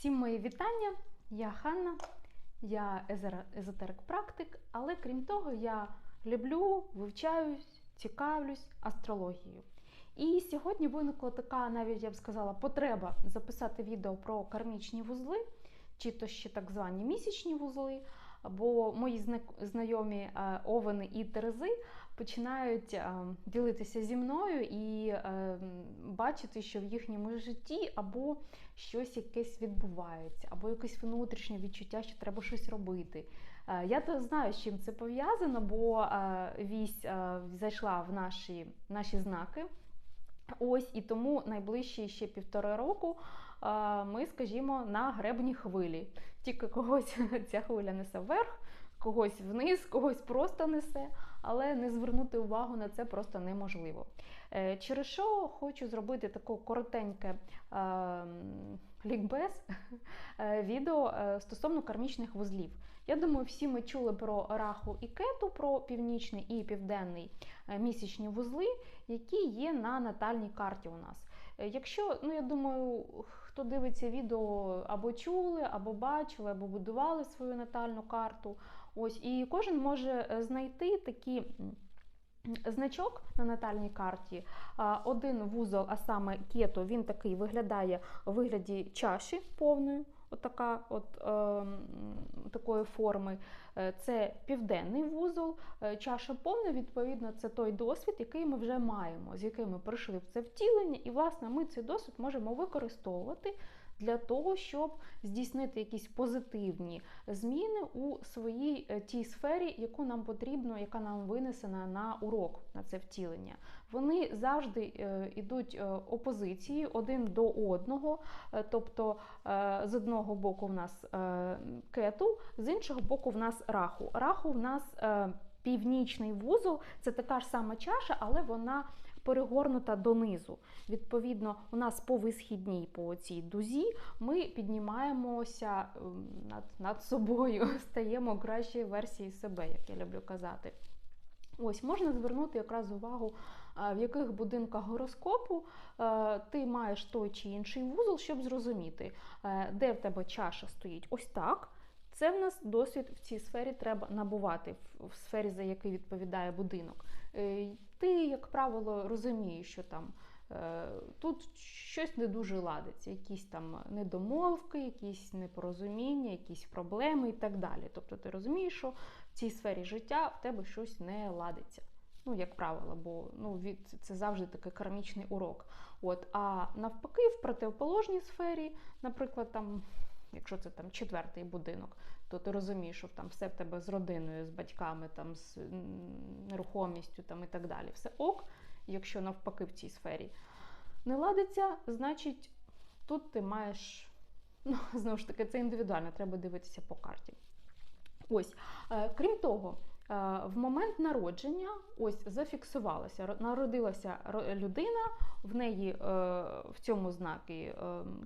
Всім мої вітання! Я Ханна, я езотерик-практик, але крім того, я люблю, вивчаюсь, цікавлюсь астрологією. І сьогодні виникла така, навіть я б сказала, потреба записати відео про кармічні вузли, чи то ще так звані місячні вузли. Бо мої знайомі е, овени і терези починають е, ділитися зі мною і е, бачити, що в їхньому житті або щось якесь відбувається, або якесь внутрішнє відчуття, що треба щось робити. Я то знаю, з чим це пов'язано, бо вісь зайшла в наші, наші знаки. Ось і тому найближчі ще півтора року ми, скажімо, на гребні хвилі. Тільки когось ця хвиля несе вверх, когось вниз, когось просто несе, але не звернути увагу на це просто неможливо. Е, через що хочу зробити таке коротеньке лікбез е, відео е, стосовно кармічних вузлів. Я думаю, всі ми чули про раху і кету, про північний і південний місячні вузли, які є на натальній карті у нас. Якщо, ну я думаю, хто дивиться відео або чули, або бачили, або будували свою натальну карту. Ось, І кожен може е, знайти такі. Значок на натальній карті, один вузол, а саме кето, він такий виглядає у вигляді чаші повної, отака от, е, такої форми. Е, це південний вузол, е, чаша повна, відповідно, це той досвід, який ми вже маємо, з яким ми пройшли в це втілення, і, власне, ми цей досвід можемо використовувати для того, щоб здійснити якісь позитивні зміни у своїй е, тій сфері, яку нам потрібно, яка нам винесена на урок на це втілення. Вони завжди йдуть е, е, опозиції один до одного, тобто з одного боку в нас кету, з іншого боку в нас раху. Раху в нас північний вузол це така ж сама чаша, але вона перегорнута донизу. Відповідно, у нас по висхідній по цій дузі ми піднімаємося ем, над, над собою, стаємо кращою версією себе, як я люблю казати. Ось можна звернути якраз увагу, в яких будинках гороскопу ти маєш той чи інший вузол, щоб зрозуміти, е, де в тебе чаша стоїть ось так. Це в нас досвід в цій сфері треба набувати, в сфері, за який відповідає будинок. Ти, як правило, розумієш, що там е, тут щось не дуже ладиться, якісь там недомовки, якісь непорозуміння, якісь проблеми і так далі. Тобто ти розумієш, що в цій сфері життя в тебе щось не ладиться. Ну, як правило, бо ну, від, це завжди такий кармічний урок. От, А навпаки, в противоположній сфері, наприклад, там якщо це там четвертий будинок, то ти розумієш, що там все в тебе з родиною, з батьками, там з нерухомістю там і так далі. Все ок, якщо навпаки в цій сфері не ладиться, значить тут ти маєш, ну, знову ж таки, це індивідуально, треба дивитися по карті. Ось, е, крім того, в момент народження ось зафіксувалася, народилася людина, в неї е, в цьому знакі е,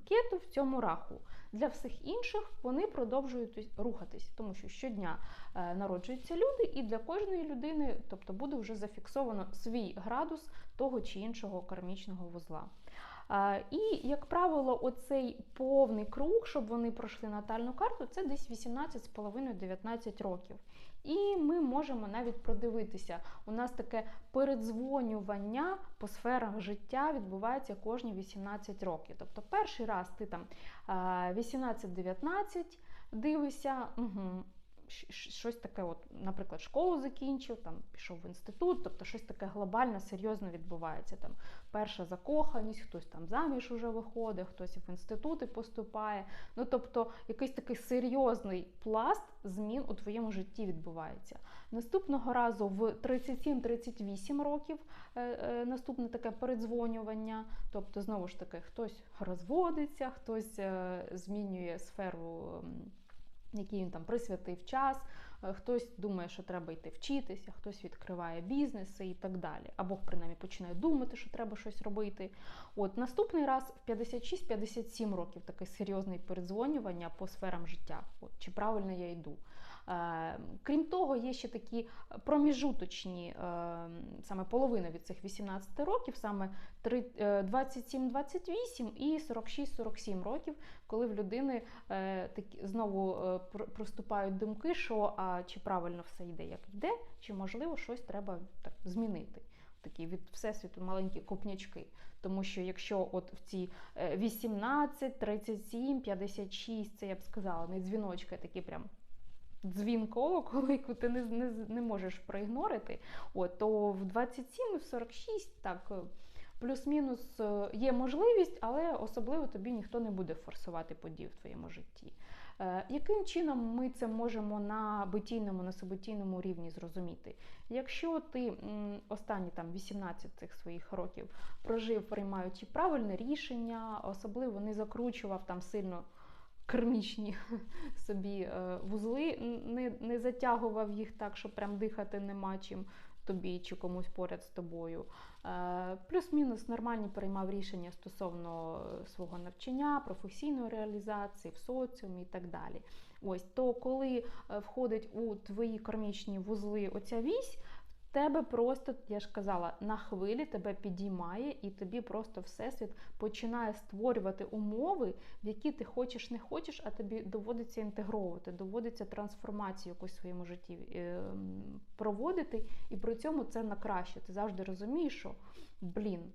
кету, в цьому раху. Для всіх інших вони продовжують рухатись, тому що щодня народжуються люди, і для кожної людини, тобто буде вже зафіксовано свій градус того чи іншого кармічного вузла. І, як правило, оцей повний круг, щоб вони пройшли натальну карту, це десь 18,5-19 років. І ми можемо навіть продивитися. У нас таке передзвонювання по сферах життя відбувається кожні 18 років. Тобто, перший раз ти там 18-19 дивишся, угу, щось таке, от, наприклад, школу закінчив, там пішов в інститут, тобто щось таке глобальне, серйозно відбувається. Там Перша закоханість, хтось там заміж уже виходить, хтось в інститути поступає. Ну, тобто, якийсь такий серйозний пласт змін у твоєму житті відбувається. Наступного разу в 37-38 років е, е, наступне таке передзвонювання, тобто, знову ж таки, хтось розводиться, хтось е, змінює сферу який він там присвятив час, е, хтось думає, що треба йти вчитися, хтось відкриває бізнеси і так далі. Або, принаймні, починає думати, що треба щось робити. От Наступний раз в 56-57 років таке серйозне передзвонювання по сферам життя. От, Чи правильно я йду. Е, Крім того, є ще такі проміжуточні, е, саме половина від цих 18 років, саме е, 27-28 і 46-47 років, коли в людини е, знову е, проступають думки, що а чи правильно все йде, як йде, чи можливо щось треба так змінити. Такі від всесвіту маленькі копнячки. Тому що якщо от в ці е, 18, 37, 56, це я б сказала, не дзвіночки, такі прям дзвін колоколу, яку ти не, не, не можеш проігнорити, от, то в 27 і в 46 так. е, Плюс-мінус е, є можливість, але особливо тобі ніхто не буде форсувати події в твоєму житті. Е, Яким чином ми це можемо на битійному, на событійному рівні зрозуміти? Якщо ти м, останні там 18 цих своїх років прожив, приймаючи правильне рішення, особливо не закручував там сильно кермічні собі е, вузли, не, не затягував їх так, що прям дихати нема чим тобі чи комусь поряд з тобою. Е, Плюс-мінус нормальні приймав рішення стосовно е, свого навчання, професійної реалізації в соціумі і так далі. Ось то, коли входить у твої кармічні вузли оця вісь, тебе просто, я ж казала, на хвилі тебе підіймає, і тобі просто всесвіт починає створювати умови, в які ти хочеш, не хочеш, а тобі доводиться інтегровувати, доводиться трансформацію якусь в своєму житті е, проводити, і при цьому це на краще. Ти завжди розумієш, що блін.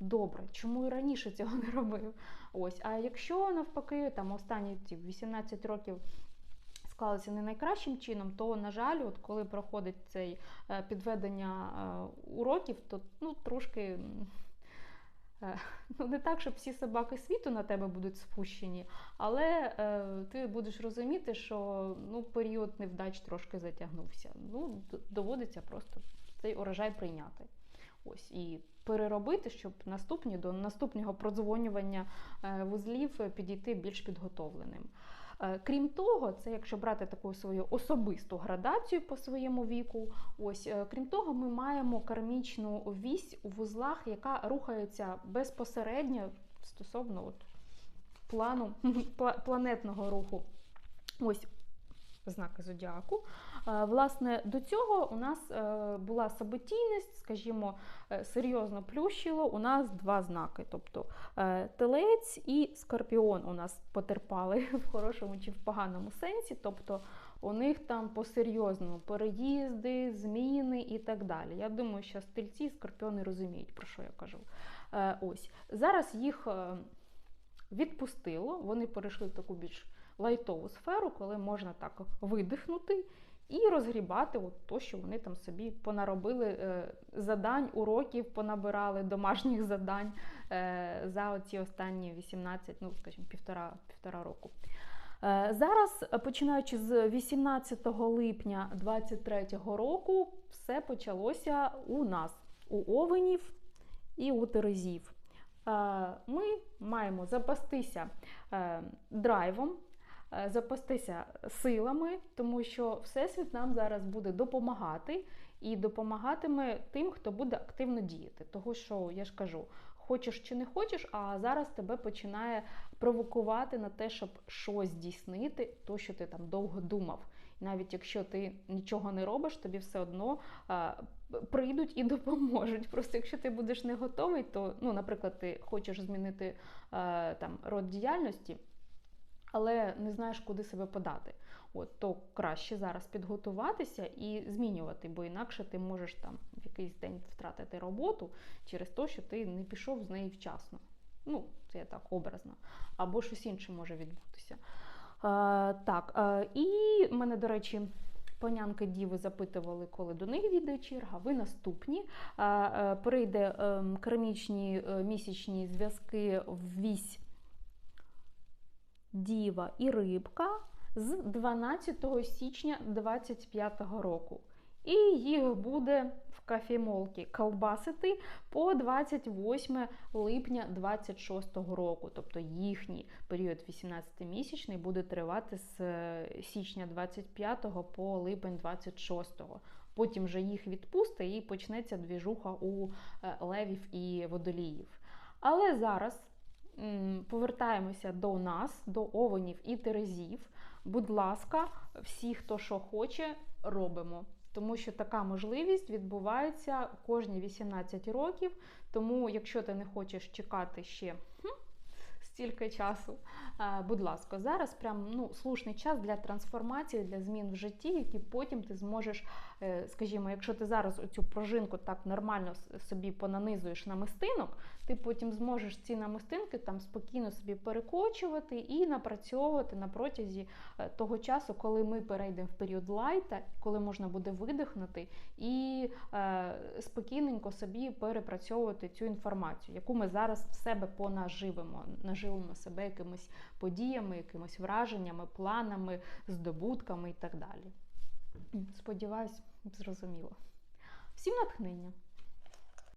Добре, чому і раніше цього не робив? Ось, а якщо навпаки, там останні ті 18 років склалися не найкращим чином, то на жаль, от коли проходить цей е, підведення е, уроків, то ну трошки. е, Ну, не так, щоб всі собаки світу на тебе будуть спущені, але е, ти будеш розуміти, що ну, період невдач трошки затягнувся. Ну, доводиться просто цей урожай прийняти. Ось і переробити, щоб наступні до наступного продзвонювання вузлів підійти більш підготовленим. Е, Крім того, це якщо брати таку свою особисту градацію по своєму віку, ось е, крім того, ми маємо кармічну вісь у вузлах, яка рухається безпосередньо стосовно от плану планетного руху. Ось знаки зодіаку. Е, Власне, до цього у нас е, була событійність, скажімо, е, серйозно плющило. У нас два знаки, тобто телець і скорпіон у нас потерпали в хорошому чи в поганому сенсі. Тобто у них там по-серйозному переїзди, зміни і так далі. Я думаю, що стрільці і скорпіони розуміють, про що я кажу. Ось зараз їх відпустило, вони перейшли в таку більш лайтову сферу, коли можна так видихнути і розгрібати от то, що вони там собі понаробили е, задань, уроків, понабирали домашніх задань е, за оці останні 18, ну скажімо, півтора, півтора року. Е, Зараз, починаючи з 18 липня 2023 року, все почалося у нас, у овенів і у терезів. Ми маємо запастися драйвом, запастися силами, тому що Всесвіт нам зараз буде допомагати і допомагатиме тим, хто буде активно діяти. Того, що я ж кажу, хочеш чи не хочеш, а зараз тебе починає провокувати на те, щоб щось здійснити, то, що ти там довго думав. Навіть якщо ти нічого не робиш, тобі все одно а, прийдуть і допоможуть. Просто якщо ти будеш не готовий, то, ну, наприклад, ти хочеш змінити а, там род діяльності, але не знаєш, куди себе подати. От то краще зараз підготуватися і змінювати, бо інакше ти можеш там в якийсь день втратити роботу через те, що ти не пішов з неї вчасно. Ну, це я так образно, або щось інше може відбутися. А, так, а, і мене, до речі, панянки Діви запитували, коли до них відео черга. Ви наступні. А, а, Прийде ем, кармічні е, місячні зв'язки в вісь Діва і Рибка з 12 січня 2025 року. І їх буде в кафемолки колбасити по 28 липня 26 року. Тобто їхній період 18-місячний буде тривати з е, січня 25 по липень 26. Потім вже їх відпусти і почнеться двіжуха у е, левів і водоліїв. Але зараз повертаємося до нас, до овенів і терезів. Будь ласка, всі, хто що хоче, робимо. Тому що така можливість відбувається кожні 18 років. Тому, якщо ти не хочеш чекати ще хм, стільки часу, е, будь ласка, зараз прям ну, слушний час для трансформації, для змін в житті, які потім ти зможеш, скажімо, якщо ти зараз оцю пружинку так нормально собі понанизуєш намистинок, ти потім зможеш ці намистинки там спокійно собі перекочувати і напрацьовувати на протязі е, того часу, коли ми перейдемо в період лайта, коли можна буде видихнути і е, спокійненько собі перепрацьовувати цю інформацію, яку ми зараз в себе понаживемо, наживемо себе якимись подіями, якимись враженнями, планами, здобутками і так далі. Сподіваюсь, зрозуміло. Всім натхнення!